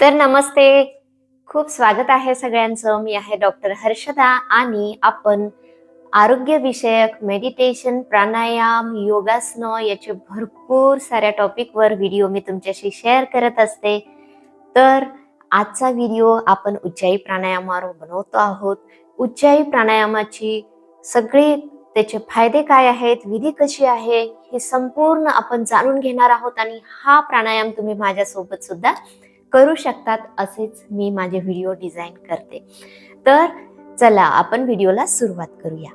तर नमस्ते. खूप स्वागत आहे सगळ्यांचं. मी आहे डॉक्टर हर्षदा आणि आपण आरोग्यविषयक मेडिटेशन प्राणायाम योगासनं याचे भरपूर साऱ्या टॉपिकवर व्हिडिओ मी तुमच्याशी शेअर करत असते. तर आजचा व्हिडिओ आपण उच्चाई प्राणायामावर बनवतो आहोत. उच्चाई प्राणायामाची सगळी त्याचे फायदे काय आहेत विधी कशी आहे हे संपूर्ण आपण जाणून घेणार आहोत आणि हा प्राणायाम तुम्ही माझ्यासोबत सुद्धा करू शकतात असेच मी माझे व्हिडिओ डिझाईन करते. तर चला आपण व्हिडिओला सुरुवात करूया.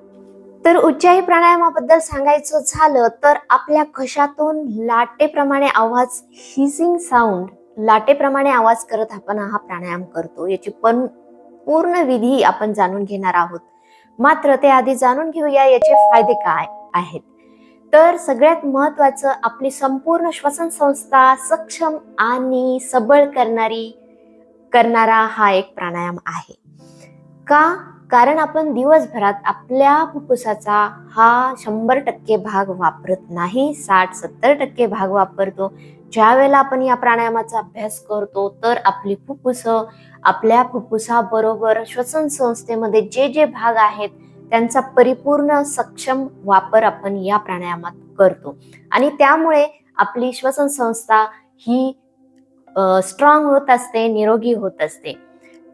तर उच्चाई प्राणायामाबद्दल सांगायचं झालं तर आपल्या घशातून लाटेप्रमाणे आवाज हिसिंग साऊंड लाटेप्रमाणे आवाज करत आपण हा प्राणायाम करतो याची पण पूर्ण विधी आपण जाणून घेणार आहोत. मात्र ते आधी जाणून घेऊया याचे फायदे काय आहेत. तर सगळ्यात महत्वाचं आपली संपूर्ण श्वसन संस्था सक्षम आणि सबळ करणारी करणारा हा एक प्राणायाम आहे. का? कारण आपण दिवसभरात आपल्या फुफ्फुसाचा हा शंभर टक्के भाग वापरत नाही साठ सत्तर टक्के भाग वापरतो. ज्यावेळेला आपण या प्राणायामाचा अभ्यास करतो तर आपली फुफ्फुस आपल्या फुफ्फुसाबरोबर श्वसन संस्थेमध्ये जे जे भाग आहेत त्यांचा परिपूर्ण सक्षम वापर आपण या प्राणायामात करतो. आणि त्यामुळे आपली श्वसन संस्था ही स्ट्रॉंग होत असते निरोगी होत असते.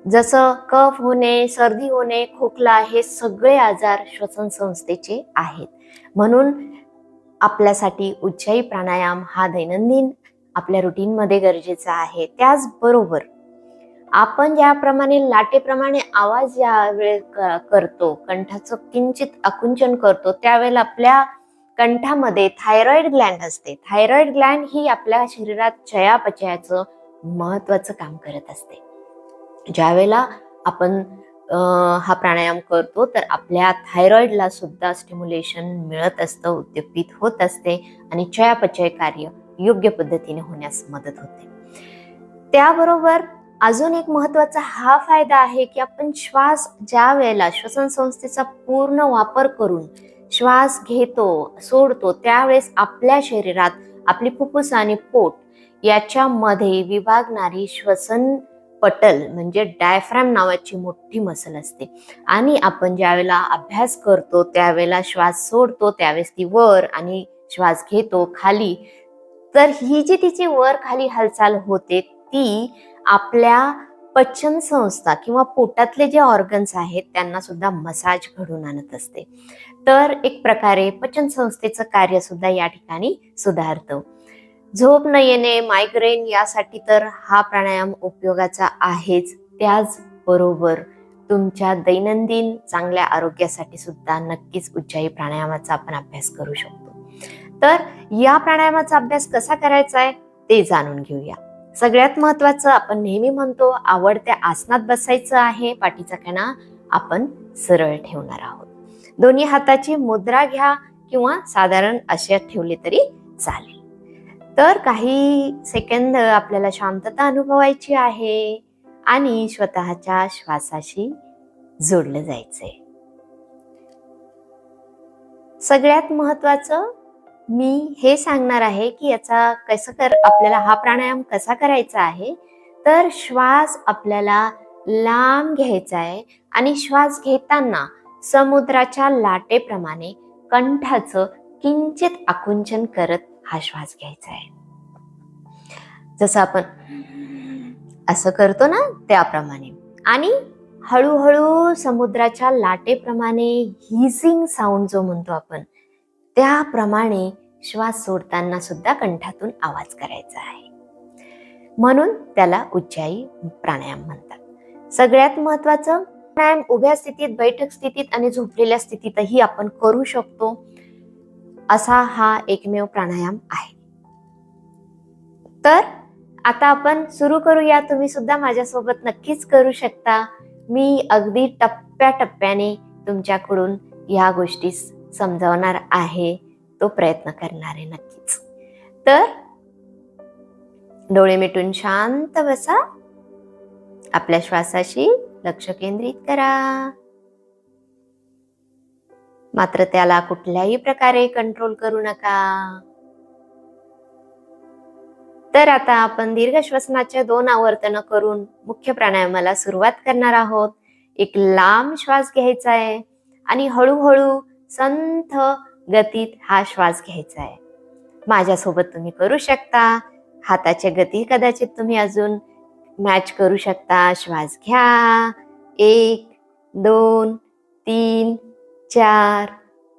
जसं कफ होणे सर्दी होणे खोकला हे सगळे आजार श्वसन संस्थेचे आहेत. म्हणून आपल्यासाठी उच्चाई प्राणायाम हा दैनंदिन आपल्या रुटीनमध्ये गरजेचा आहे. त्याचबरोबर आपण ज्याप्रमाणे लाटेप्रमाणे आवाज या वेळे करतो कंठाचं किंचित आकुंचन करतो त्यावेळेला आपल्या कंठामध्ये थायरॉइड ग्लँड असते. थायरॉइड ग्लँड ही आपल्या शरीरात चयापचयाचं महत्वाचं काम करत असते. ज्यावेळेला आपण हा प्राणायाम करतो तर आपल्या थायरॉइडला सुद्धा स्टिम्युलेशन मिळत असतं उद्दीपित होत असते आणि चयापचय कार्य योग्य पद्धतीने होण्यास मदत होते. त्याबरोबर अजून एक महत्त्वाचा हा फायदा आहे की आपण श्वास ज्या वेळेला श्वसन संस्थेचा पूर्ण वापर करून श्वास घेतो सोडतो त्यावेळेस आपल्या शरीरात आपली फुफ्फुस आणि पोट याच्यामध्ये विभागणारी श्वसन पटल म्हणजे डायफ्रॅम नावाची मोठी मसल असते. आणि आपण ज्यावेळेला अभ्यास करतो त्यावेळेला श्वास सोडतो त्यावेळेस ती वर आणि श्वास घेतो खाली तर ही जी तिची वर खाली हालचाल होते ती आपल्या पचन संस्था किंवा पोटातले जे ऑर्गन्स आहेत त्यांना सुद्धा मसाज घडून आणत असते. तर एक प्रकारे पचन संस्थेचं कार्य सुद्धा या ठिकाणी सुधारतं. झोप न येणे मायग्रेन यासाठी तर हा प्राणायाम उपयोगाचा आहेच. त्याचबरोबर तुमच्या दैनंदिन चांगल्या आरोग्यासाठी सुद्धा नक्कीच उच्चाई प्राणायामाचा आपण अभ्यास करू शकतो. तर या प्राणायामाचा अभ्यास कसा करायचा आहे ते जाणून घेऊया. सगळ्यात महत्वाचं आपण नेहमी म्हणतो आवडत्या आसनात बसायचं आहे पाठीचा कणा आपण सरळ ठेवणार आहोत. दोन्ही हाताची मुद्रा घ्या किंवा साधारण अशा ठेवले तरी चालेल. तर काही सेकंद आपल्याला शांतता अनुभवायची आहे आणि स्वतःच्या श्वासाशी जोडलं जायचंय. सगळ्यात महत्वाचं मी हे सांगणार आहे की याचा कसं कर आपल्याला हा प्राणायाम कसा करायचा आहे? तर श्वास आपल्याला लांब घ्यायचा आहे आणि श्वास घेताना समुद्राच्या लाटेप्रमाणे कंठाचं किंचित आकुंचन करत हा श्वास घ्यायचा आहे. जसं आपण असं करतो ना त्याप्रमाणे. आणि हळूहळू समुद्राच्या लाटेप्रमाणे हिसिंग साऊंड जो म्हणतो आपण त्याप्रमाणे श्वास सोडताना सुद्धा कंठातून आवाज करायचा आहे. म्हणून त्याला उच्चाई प्राणायाम म्हणतात. सगळ्यात महत्वाचं प्राणायाम उभ्या स्थितीत बैठक स्थितीत आणि झोपलेल्या स्थितीतही आपण करू शकतो. असा हा एकमेव प्राणायाम आहे. तर आता आपण सुरू करूया. तुम्ही सुद्धा माझ्यासोबत नक्कीच करू शकता. मी अगदी टप्प्याटप्प्याने तुमच्याकडून या गोष्टी समजावणार आहे. तो प्रयत्न करणार आहे नक्कीच. तर डोळे मिटून शांत बसा. आपल्या श्वासाशी लक्ष केंद्रित करा. मात्र त्याला कुठल्याही प्रकारे कंट्रोल करू नका. तर आता आपण दीर्घ श्वसनाच्या दोन आवर्तन करून मुख्य प्राणायामाला सुरुवात करणार आहोत. एक लांब श्वास घ्यायचा आहे आणि हळूहळू संथ गतीत हा श्वास घ्यायचा आहे. माझ्यासोबत तुम्ही करू शकता. हाताच्या गती कदाचित तुम्ही अजून मॅच करू शकता. श्वास घ्या. एक दोन तीन चार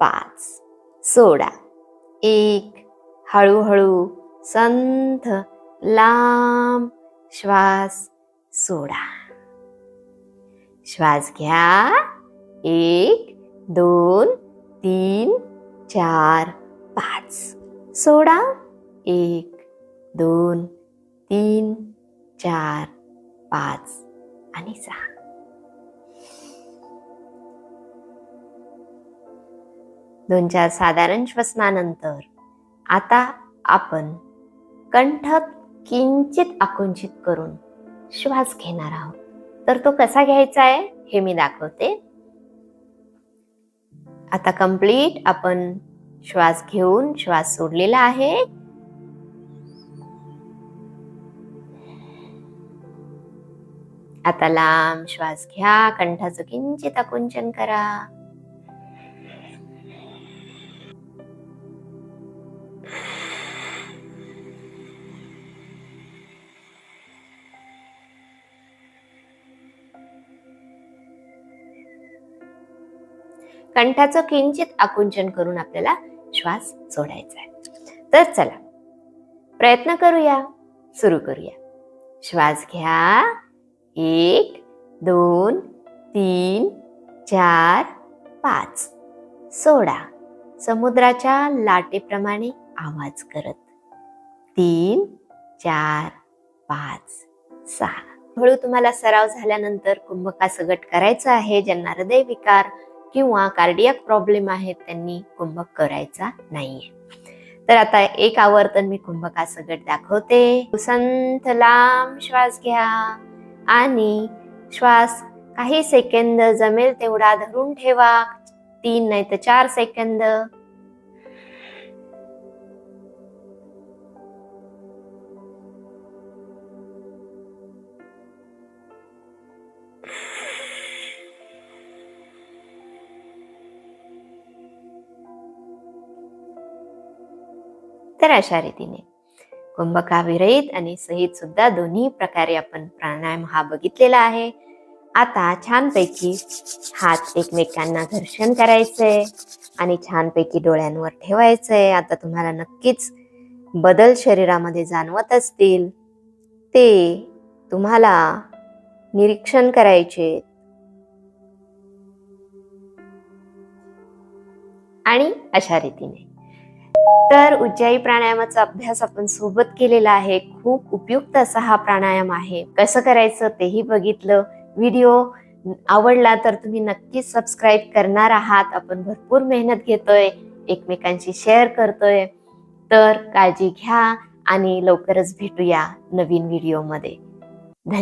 पाच. सोडा. एक हळूहळू संथ लांब. श्वास सोडा. श्वास घ्या. एक दोन तीन चार पाच. सोडा. एक दोन तीन चार पाच. आणि सहा दोन चार साधारण श्वसनानंतर आता आपण कंठ किंचित आकुंचित करून श्वास घेणार आहोत. तर तो कसा घ्यायचा आहे हे मी दाखवते. आता कंप्लीट आपण श्वास घेऊन श्वास सोडलेला आहे. आता लांब श्वास घ्या. कंठाचं किंचित आकुंचन करा. कंठाचं किंचित आकुंचन करून आपल्याला श्वास सोडायचा आहे. तर चला प्रयत्न करूया सुरू करूया. श्वास घ्या. एक दोन तीन चार पाच. सोडा. समुद्राच्या लाटेप्रमाणे आवाज करत. तीन चार पाच सहा. हळू तुम्हाला सराव झाल्यानंतर कुंभकासगट करायचं करायचा आहे ज्यांना हृदय विकार किंवा कार्डियाक प्रॉब्लेम आहेत त्यांनी कुंभक करायचा नाहीये. तर आता एक आवर्तन मी कुंभकाचं गट दाखवते. संथ लांब श्वास घ्या आणि श्वास काही सेकंद जमेल तेवढा धरून ठेवा. तीन नाही तर चार सेकंद. तर अशा रीतीने. कुंभकाविरहित आणि सहित सुद्धा दोन्ही प्रकारे आपण प्राणायाम हा बघितलेला आहे. आता छानपैकी हात एकमेकांना घर्षण करायचंय आणि छानपैकी डोळ्यांवर ठेवायचंय आता तुम्हाला नक्कीच बदल शरीरामध्ये जाणवत असतील. ते तुम्हाला निरीक्षण करायचे. आणि अशा रीतीने. तर उज्जाई प्राणायामाचा अभ्यास आपण सोबत केलेला आहे. खूप उपयुक्त असा हा प्राणायाम आहे. कसं करायचं तेही बघितलं. व्हिडिओ आवडला तर तुम्ही नक्कीच सबस्क्राईब करणार आहात. आपण भरपूर मेहनत घेतोय. एकमेकांशी शेअर करतोय. तर काळजी घ्या आणि लवकरच भेटूया नवीन व्हिडिओमध्ये.